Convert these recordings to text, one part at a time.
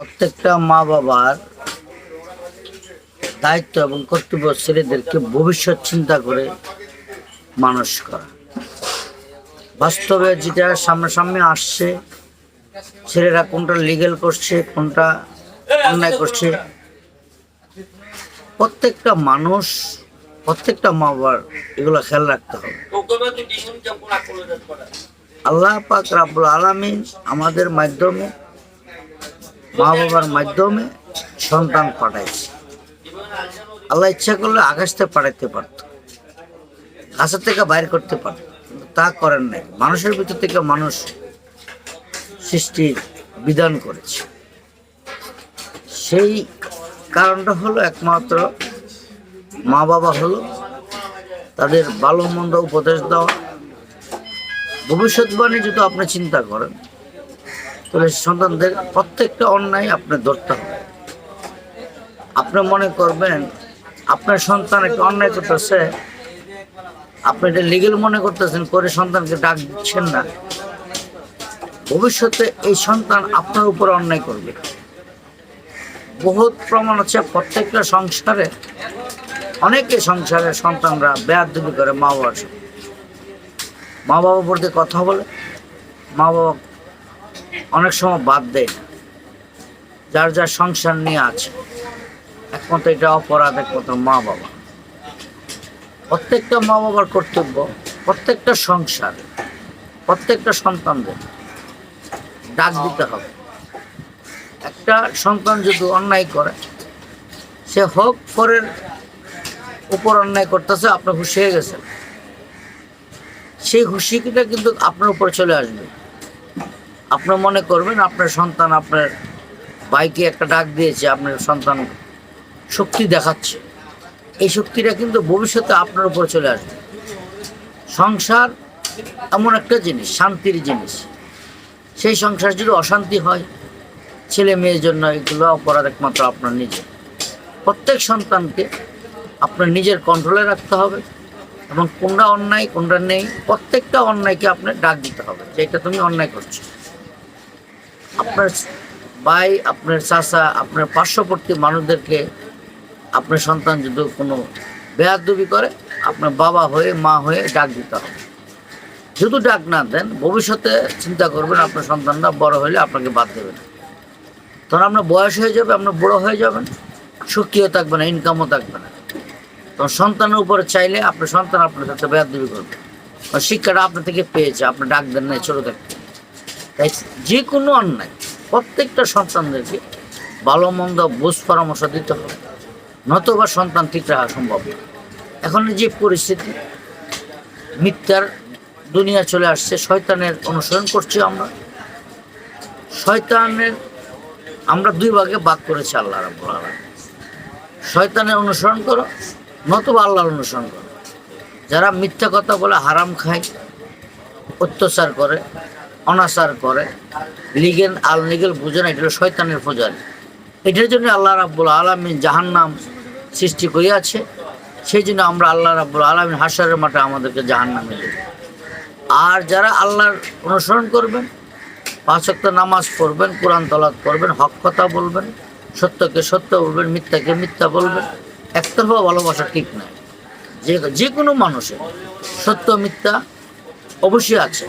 প্রত্যেকটা মা বাবার দায়িত্ব এবং কর্তব্য ছেলেদেরকে ভবিষ্যৎ চিন্তা করে মানুষ করা। বাস্তবে যেটা সামনাসামনি আসছে, ছেলেরা কোনটা লিগেল করছে, কোনটা অন্যায় করছে, প্রত্যেকটা মানুষ, প্রত্যেকটা মা বাবার এগুলো খেয়াল রাখতে হবে। আল্লাহ পাক রাব্বুল আলামিন আমাদের মাধ্যমে মা বাবার মাধ্যমে সন্তান পাঠাইছে। আল্লাহ ইচ্ছা করলে আকাশ থেকে পাঠাইতে পারত, গাছের থেকে বাইর করতে পারত তা করেন নাই। মানুষের ভিতর থেকে মানুষ সৃষ্টির বিধান করেছে। সেই কারণটা হলো একমাত্র মা বাবা হলো তাদের ভালো মন্দ উপদেশ দেওয়া। ভবিষ্যৎবাণী যদি আপনি চিন্তা করেন তাহলে সন্তানদের প্রত্যেকটা অন্যায় আপনি ধরতে হবে। আপনি মনে করবেন, আপনার সন্তান একটা অন্যায় করতেছে, আপনি এটা লিগেল মনে করতেছেন, করে সন্তানকে ডাক দিচ্ছেন না। ভবিষ্যতে এই সন্তান আপনার উপর অন্যায় করবে। বহুত প্রমাণ আছে, প্রত্যেকটা সংসারে, অনেকে সংসারে সন্তানরা বেয়াদবি করে মা বাবার। মা বাবা প্রতি কথা বলে মা বাবা অনেক সময় বাদ দেয়। না যার যার সংসার নিয়ে আছে, একমাত্র এটা অপরাধ, একমাত্র মা বাবা প্রত্যেকটা মা বাবার কর্তব্য, প্রত্যেকটা সংসার, প্রত্যেকটা সন্তানদের ডাক দিতে হবে। একটা সন্তান যদি অন্যায় করে, সে হোক পরের উপর অন্যায় করতেছে আপনি খুশি হয়ে গেছেন সেই খুশিটা কিন্তু আপনার উপর চলে আসবে। আপনি মনে করবেন, আপনার সন্তান, আপনার ভাইকে একটা ডাক দিয়েছে, আপনার সন্তান শক্তি দেখাচ্ছে। এই শক্তিটা কিন্তু ভবিষ্যতে আপনার উপর চলে আসবে। সংসার এমন একটা জিনিস, শান্তির জিনিস। সেই সংসার যদি অশান্তি হয়, ছেলে মেয়ের জন্য এগুলো অপরাধ একমাত্র আপনার নিজের প্রত্যেক সন্তানকে আপনার নিজের কন্ট্রোলে রাখতে হবে এবং কোনটা অন্যায়, কোনটা নেই, প্রত্যেকটা অন্যায়কে আপনার ডাক দিতে হবে যে এটা তুমি অন্যায় করছ। আপনার ভাই, আপনার চাচা, আপনার পার্শ্ববর্তী মানুষদেরকে আপনার সন্তান যদি কোনো বেয়াদবি করে, আপনার বাবা হয়ে, মা হয়ে ডাক দিতে হবে। যদি ডাক না দেন, ভবিষ্যতে চিন্তা করবেন আপনার সন্তানরা বড় হলে আপনাকে বাদ দেবে না। তখন আপনার বয়স হয়ে যাবে আপনার বড় হয়ে যাবেন সুখীও থাকবে না ইনকামও থাকবে না। তখন সন্তানের উপরে চাইলে আপনার সন্তান আপনার সাথে বেয়াদবি করবে। শিক্ষাটা আপনার থেকে পেয়েছে, আপনি ডাক দেন না ছোটো থাকতে। তাই যে কোনো অন্যায় প্রত্যেকটা সন্তানদেরকে ভালো মন্দ বুঝ পরামর্শ দিতে হবে। নতুবা সন্তান ঠিক রাখা সম্ভব না। এখন যে পরিস্থিতি, মিথ্যার দুনিয়া চলে আসছে, শয়তানের অনুসরণ করছি আমরা। শয়তানের, আমরা দুই ভাগে ভাগ করেছি আল্লাহ রাব্বুল আলামিন। শয়তানের অনুসরণ করো, নতুবা আল্লাহর অনুসরণ করো। যারা মিথ্যা কথা বলে হারাম খায়, অত্যাচার করে অনাচার করে। লিগেন, আল লিগেল বুঝে না এটা হলো শয়তানের পূজারি। এটার জন্য আল্লাহ রাব্বুল আলমিন জাহান্নাম সৃষ্টি করিয়াছে। সেই জন্য আমরা আল্লাহ রাব্বুল আলমিন হাসারের মাঠে আমাদেরকে জাহান্নামে দেবে। আর যারা আল্লাহর অনুসরণ করবেন পাঁচক্ত নামাজ পড়বেন, কোরআন তলাত করবেন, হক কথা বলবেন, সত্যকে সত্য বলবেন, মিথ্যাকে মিথ্যা বলবেন, একতরফা ভালোবাসা ঠিক নয় যে যে কোনো মানুষের সত্য, মিথ্যা অবশ্যই আছে।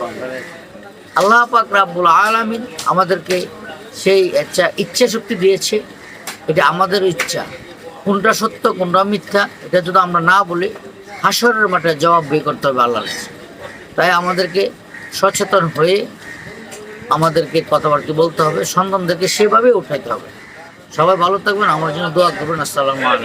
আল্লাহ পাক রাব্বুল আলামিন আমাদেরকে সেই ইচ্ছা ইচ্ছা শক্তি দিয়েছে। এটা আমাদের ইচ্ছা। কোনটা সত্য, কোনটা মিথ্যা, এটা যদি আমরা না বলি, হাসরের মাঠে জবাব বের করতে হবে আল্লাহ তাই আমাদেরকে সচেতন হয়ে আমাদেরকে কথাবার্তা বলতে হবে, সন্তানদেরকে সেভাবে উঠাইতে হবে। সবাই ভালো থাকবেন, আমার জন্য দোয়া করবেন। আসসালামু আলাইকুম।